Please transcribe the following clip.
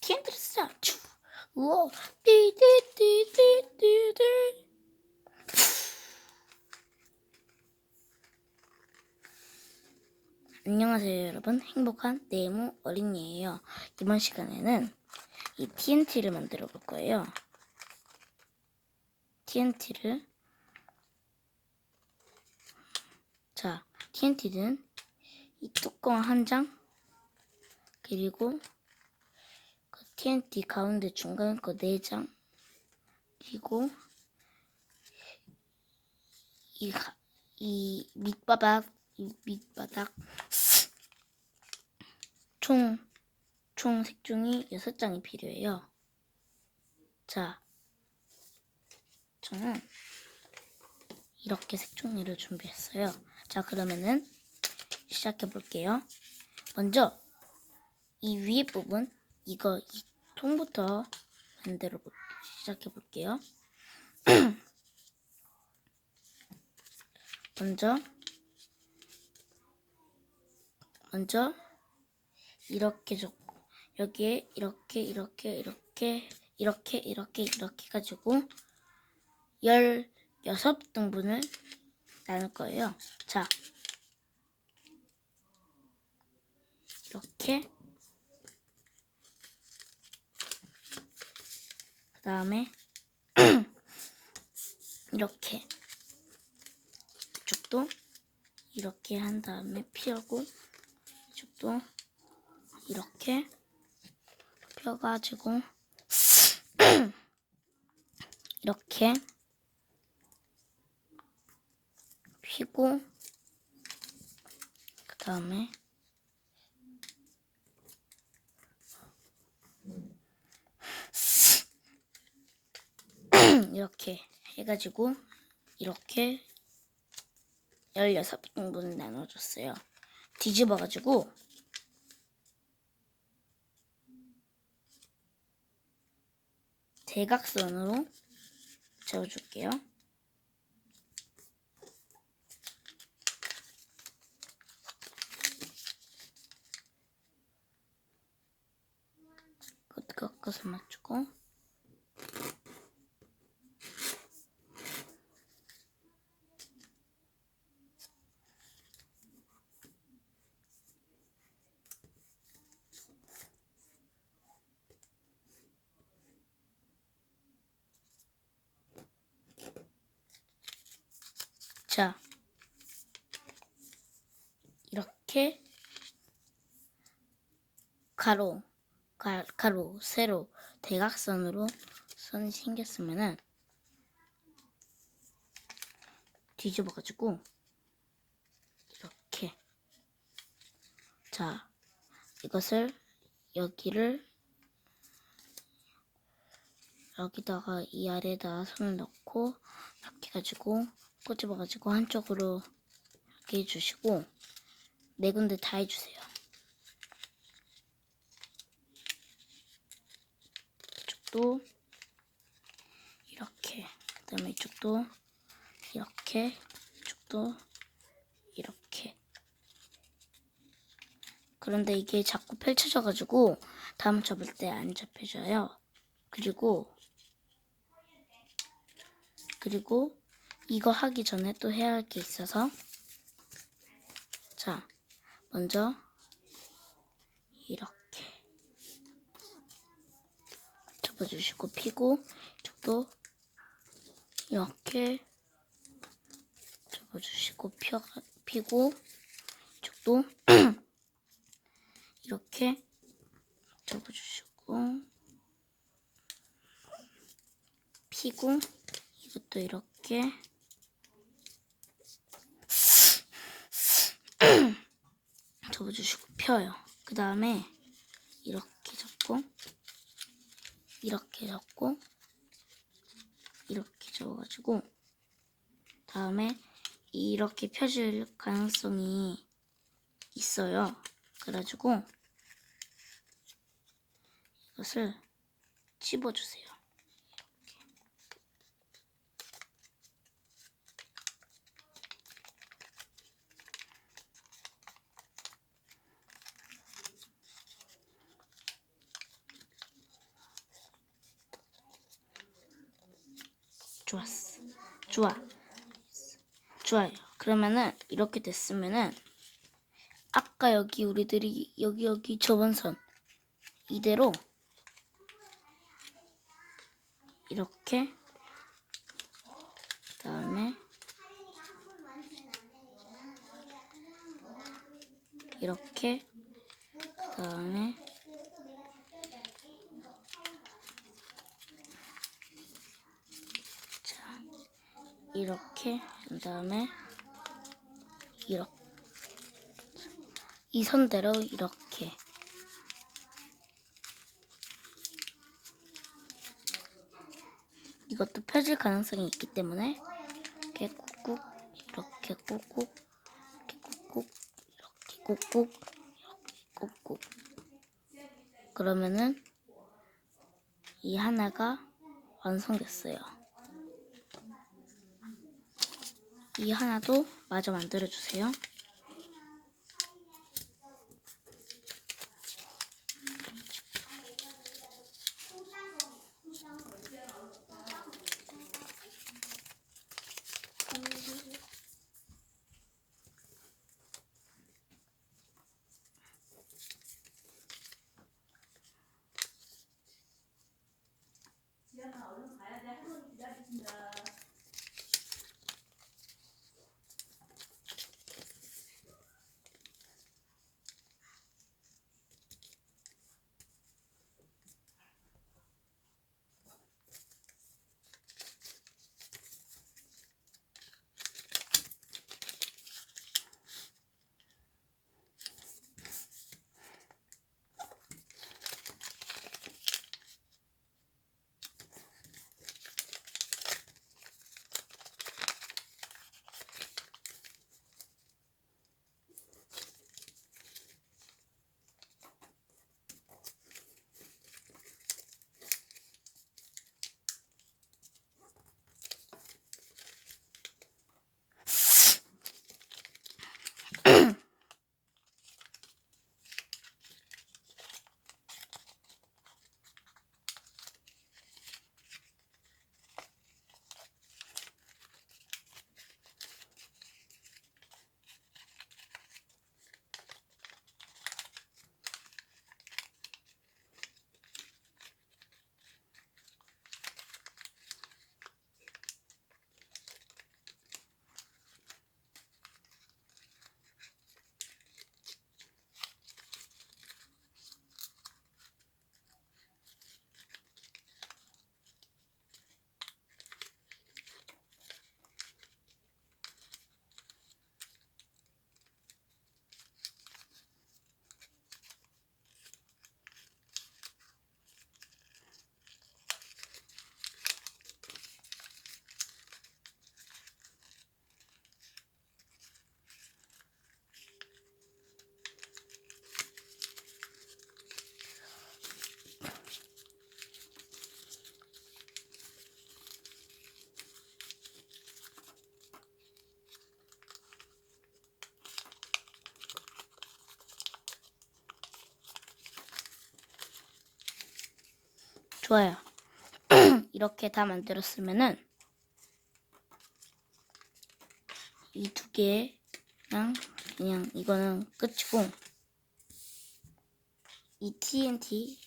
TNT를 쓰자. 우와, 띠띠띠띠띠띠. 안녕하세요, 여러분. 행복한 네모 어린이에요. 이번 시간에는 이 TNT를 만들어 볼 거예요. TNT를 자, TNT는 이 뚜껑 한 장, 그리고 그 TNT 가운데 중간에 거네 장, 그리고 이, 가- 이 밑바닥, 이 밑바닥 총, 총 색종이 여섯 장이 필요해요. 자, 저는 이렇게 색종이를 준비했어요. 자, 그러면은 시작해 볼게요. 먼저 이 위에 부분 이거 이 통부터 볼 시작해 볼게요. 먼저 먼저 이렇게 적고 여기에 이렇게 이렇게 이렇게 이렇게 이렇게 이렇게 가지고 16 등분을 나눌 거예요. 자, 이렇게 그 다음에 이렇게 이쪽도 이렇게 한 다음에 펴고 이쪽도 이렇게 펴가지고 이렇게 피고 그 다음에 이렇게 해가지고 이렇게 16등분 나눠줬어요. 뒤집어가지고 대각선으로 재워줄게요. 끝 꺾어서 맞추고. 자 이렇게 가로 가, 가로 세로 대각선으로 선이 생겼으면은 뒤집어가지고 이렇게 자 이것을 여기를 여기다가 이 아래에다 손을 넣고 이렇게 해가지고 꼬집어가지고 한쪽으로 이렇게 해주시고 네 군데 다 해주세요. 이쪽도 이렇게 그 다음에 이쪽도 이렇게 이쪽도 이렇게 그런데 이게 자꾸 펼쳐져 가지고 다음 접을 때안 잡혀져요. 그리고 그리고 이거 하기 전에 또 해야 할 게 있어서 자 먼저 이렇게 접어주시고 피고 이쪽도 이렇게 접어주시고 펴, 피고 이쪽도 이렇게 접어주시고 피고 이것도 이렇게 접어주시고 펴요. 그 다음에 이렇게 접고 이렇게 접고 이렇게 접어가지고 다음에 이렇게 펴질 가능성이 있어요. 그래가지고 이것을 집어주세요. 좋았어. 좋아. 좋아요. 그러면은 이렇게 됐으면은 아까 여기 우리들이 여기 여기 저번 선 이대로 이렇게 그다음에 이렇게 그다음에 이렇게 한 다음에 이렇게 이 선대로 이렇게 이것도 펴질 가능성이 있기 때문에 이렇게 꾹꾹 이렇게 꾹꾹 이렇게 꾹꾹 이렇게 꾹꾹 이렇게 꾹꾹 그러면은 이 하나가 완성됐어요. 이 하나도 마저 만들어 주세요. 좋아요. 이렇게 다 만들었으면은 이 두 개랑 그냥 이거는 끝이고 이 TNT